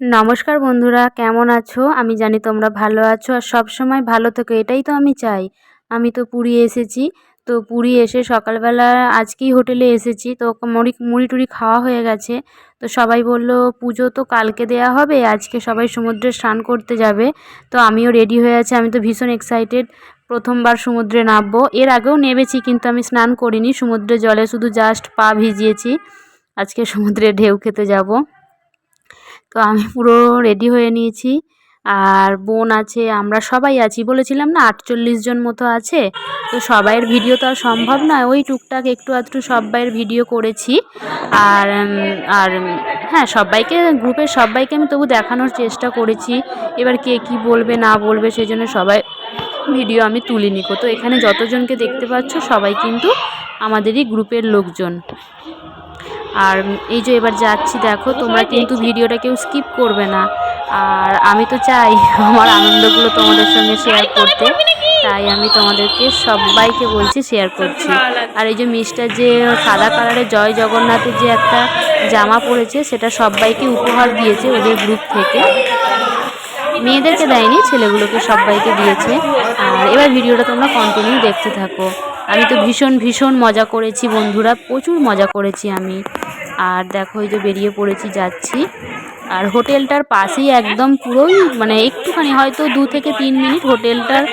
নমস্কার বন্ধুরা, কেমন আছো? আমি জানি তোমরা ভালো আছো আর সব সময় ভালো থেকো, এটাই তো আমি চাই। আমি তো পুরী এসেছি। তো পুরী এসে সকালবেলা আজকেই হোটেলে এসেছি। তো মুড়ি মুড়ি টুড়ি খাওয়া হয়ে গেছে। তো সবাই বলল, পুজো তো কালকে দেয়া হবে, আজকে সবাই সমুদ্রে স্নান করতে যাবে। তো আমিও রেডি হয়ে আছি। আমি তো ভীষণ এক্সাইটেড প্রথমবার সমুদ্রে নামবো। এর আগেও নেমেছি, কিন্তু আমি স্নান করিনি। সমুদ্রে জলে শুধু জাস্ট পা ভিজিয়েছি। আজকে সমুদ্রে ঢেউ খেতে যাব। তো আমি পুরো রেডি হয়ে নিয়েছি। আর বোন আছে, আমরা সবাই আছি। বলেছিলাম না, আটচল্লিশ জন মতো আছে। তো সবাইয়ের ভিডিও তো আর সম্ভব নয়। ওই টুকটাক একটু আধটু সবাইয়ের ভিডিও করেছি। আর আর হ্যাঁ সবাইকে গ্রুপের সবাইকে আমি তবু দেখানোর চেষ্টা করেছি। এবার কে কি বলবে, না বলবে, সেই জন্য সবাই ভিডিও আমি তুলিনি। তো এখানে যতজনকে দেখতে পাচ্ছ, সবাই কিন্তু আমাদেরই গ্রুপের লোকজন। আর এই যে এবার যাচ্ছি দেখো তোমরা কিন্তু ভিডিওটা কেউ স্কিপ করবে না। আর আমি তো চাই আমার আনন্দগুলো তোমাদের সঙ্গে শেয়ার করতে। তাই আমি তোমাদেরকে সবাইকে বলছি শেয়ার করছি। আর এই যে মিস্টার যে সাদা কালারের জয় জগন্নাথের যে একটা জামা পরেছে সেটা সবাইকে উপহার দিয়েছে ওদের গ্রুপ থেকে। মেয়েদেরকে দেয়নি ছেলেগুলোকে সবাইকে দিয়েছে। আর এবার ভিডিওটা তোমরা কন্টিনিউ দেখতে থাকো। আমি তো ভীষণ ভীষণ মজা করেছি বন্ধুরা প্রচুর মজা করেছি আমি। আর দেখো ওই যে বেরিয়ে পড়েছি, যাচ্ছি। আর হোটেলটার পাশেই একদম পুরোই মানে একটুখানি হয়তো দু থেকে তিন মিনিট হোটেলটার,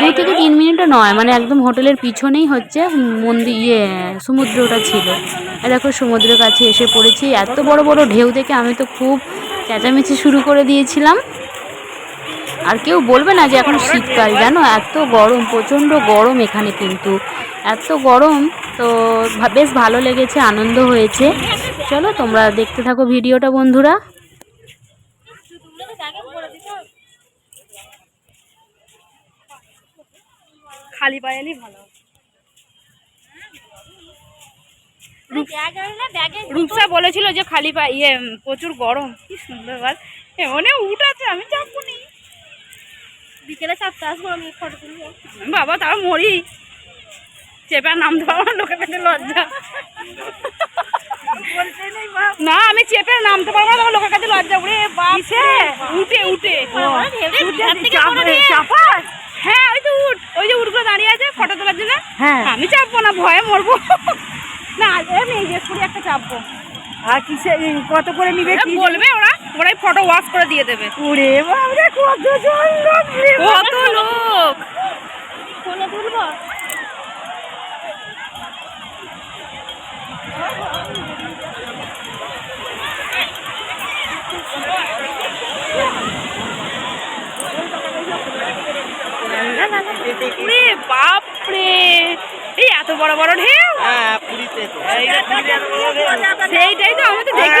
দু থেকে তিন মিনিটও নয় মানে একদম হোটেলের পিছনেই হচ্ছে মন্দির ইয়ে সমুদ্রটা ছিল। আর দেখো সমুদ্রের কাছে এসে পড়েছি, এত বড় বড় ঢেউ দেখে আমি তো খুব চেঁচামেচি শুরু করে দিয়েছিলাম। আর কেউ বলবে না যে এখন শীতকাল, জানো? এত গরম, প্রচণ্ড গরম এখানে কিন্তু। এত গরম তো বেশ ভালো লেগেছে আনন্দ হয়েছে। চলো তোমরা দেখতে থাকো ভিডিওটা বন্ধুরা। খালি পায়ে ভালো। রূপসা বলেছিল যে খালি পা ইয়ে প্রচুর গরম। কি সুন্দর বল এমনে উঠ আছে আমি চাপবো নি। বিকেলে চাপতে আসব আমি ফটো তুলবো। বাবা তাও মরি। চেপে নামতে পারব লোকে পেতে লজ্জা। না আমি চেপে নামতে পারব না লোকের কাছে লজ্জা। উড়ে বাপে উঠে উঠে। হ্যাঁ ওই তো উঠ। ওই যে উঠগুলো দাঁড়িয়ে আছে ফটো তোলার জন্য। হ্যাঁ। আমি চাপবো না ভয়ে মরবো। না আমি এই করে একটা চাপবো। আর কিসে কত করে নিবে কি বলবে ওরা ওরাই ফটো ওয়াশ করে দিয়ে দেবে। ওরে বাবা কত জন লোক কত লোক। ফোনে তুলবো ওরে বাপরে এই এত বড় বড় ঢেউ। হ্যাঁ পুরীতে তো। সেইটাই তো আমাদের দেখি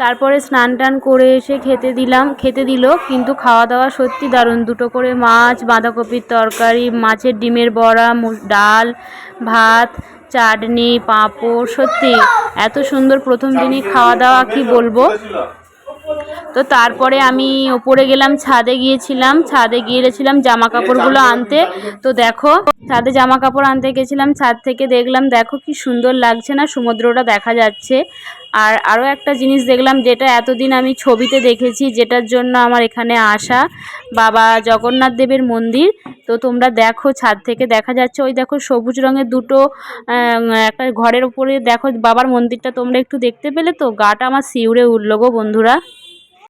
তারপরে স্নান টান করে এসে খেতে দিলাম, খেতে দিল, কিন্তু খাওয়া দাওয়া সত্যি দারুণ। দুটো করে মাছ, বাঁধাকপির তরকারি, মাছের ডিমের বড়া ডাল, ভাত, চাটনি, পাঁপড়, সত্যি এত সুন্দর প্রথম দিনই খাওয়া দাওয়া, কি বলব? তো তারপরে আমি ওপরে গেলাম, ছাদে গিয়েছিলাম ছাদে গিয়েছিলাম জামা কাপড়গুলো আনতে। তো দেখো, ছাদে জামা কাপড় আনতে গেছিলাম, ছাদ থেকে দেখলাম, দেখো কি সুন্দর লাগছে না, সমুদ্রটা দেখা যাচ্ছে। আর আরও একটা জিনিস দেখলাম যেটা এতদিন আমি ছবিতে দেখেছি, যেটার জন্য আমার এখানে আসা বাবা জগন্নাথ দেবের মন্দির। তো তোমরা দেখো, ছাদ থেকে দেখা যাচ্ছে, ওই দেখো সবুজ রঙের দুটো একটা ঘরের উপরে দেখো বাবার মন্দিরটা, তোমরা একটু দেখতে পেলে তো? গাটা আমার শিউরে উঠল গো বন্ধুরা।